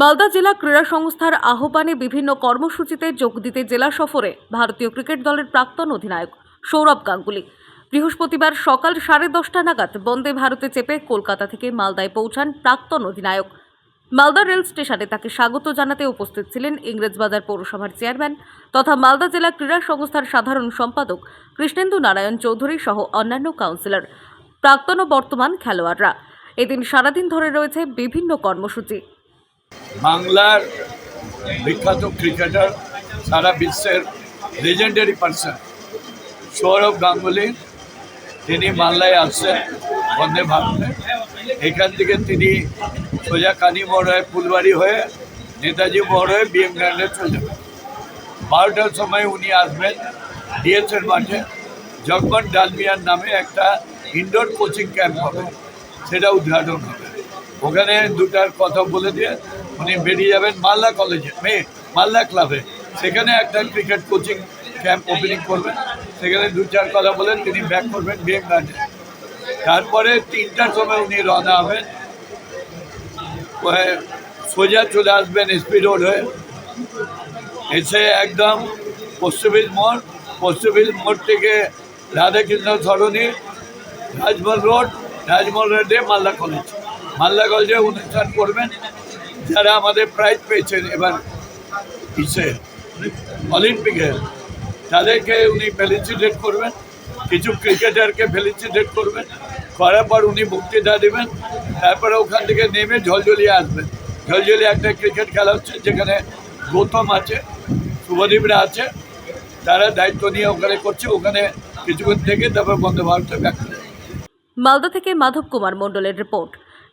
মালদা জেলা ক্রীড়া সংস্থার আহ্বানে বিভিন্ন কর্মসূচিতে যোগ দিতে জেলা সফরে ভারতীয় ক্রিকেট দলের প্রাক্তন অধিনায়ক সৌরভ গাঙ্গুলি। বৃহস্পতিবার সকাল সাড়ে দশটা নাগাদ বন্দে ভারতে চেপে কলকাতা থেকে মালদায় পৌঁছান প্রাক্তন অধিনায়ক। মালদা রেল স্টেশনে তাকে স্বাগত জানাতে উপস্থিত ছিলেন ইংরেজবাজার পৌরসভার চেয়ারম্যান তথা মালদা জেলা ক্রীড়া সংস্থার সাধারণ সম্পাদক কৃষ্ণেন্দু নারায়ণ চৌধুরী সহ অন্যান্য কাউন্সিলর, প্রাক্তন ও বর্তমান খেলোয়াড়রা। এদিন সারাদিন ধরে রয়েছে বিভিন্ন কর্মসূচি। বাংলার বিখ্যাত ক্রিকেটার সারা বিশ্বের লেজেন্ডারি পার্সন সৌরভ গাঙ্গুলি। তিনি মালদায় আসছেন, বন্দে ভারতে। এখান থেকে তিনি সোজা কানি মোড় ফুলবাড়ি হয়ে নেতাজি মোড় বিএম গ্র্যান্ডে চলে যাবেন। বারোটার সময় উনি আসবেন ডিএসএর মাঠে। জগমন ডালমিয়ার নামে একটা ইনডোর কোচিং ক্যাম্প হবে। সেটা উদ্ঘাটন হবে। ওখানে দুটার কথা বলে দিয়ে উনি বেরিয়ে যাবেন মালদা কলেজে, মেয়ে, মালদা ক্লাবে। সেখানে একটা ক্রিকেট কোচিং ক্যাম্প ওপেনিং করবেন। সেখানে দু চার কথা বলেন, তিনি ব্যাক করবেন বিএম গার্ডে তারপরে তিনটার সময় উনি রওনা হবেন। সোজা চলে আসবেন এসপি রোড হয়ে। এসে একদম পশ্চিমবঙ্গ মোড় পশ্চিমবঙ্গ মোড় থেকে রাধাকৃষ্ণ সরণি, রাজমহল রোড, রাজমহল রোডে মালদা কলেজ। মালদা কলেজে অনুষ্ঠান করবেন। যারা আমাদের প্রাইজ পেয়েছেন, এবার ইসে অলিম্পিকে তাদেরকে উনি ফেলিসিটেট করবেন। কিছু ক্রিকেটারকে ফেলিসিটেট করবেন। করার পর উনি বক্তৃতা দেবেন। তারপরে ওখান থেকে নেমে ঝলঝলিয়ে আসবেন। ঝলঝলিয়ে একটা ক্রিকেট খেলা হচ্ছে, যেখানে গৌতম আছে, শুভদীপরা আছে, তারা দায়িত্ব নিয়ে ওখানে করছে। ওখানে কিছুক্ষণ থেকে তারপর বন্দে ভারতে ব্যাক মালদা থেকে মাধব কুমার মণ্ডলের রিপোর্ট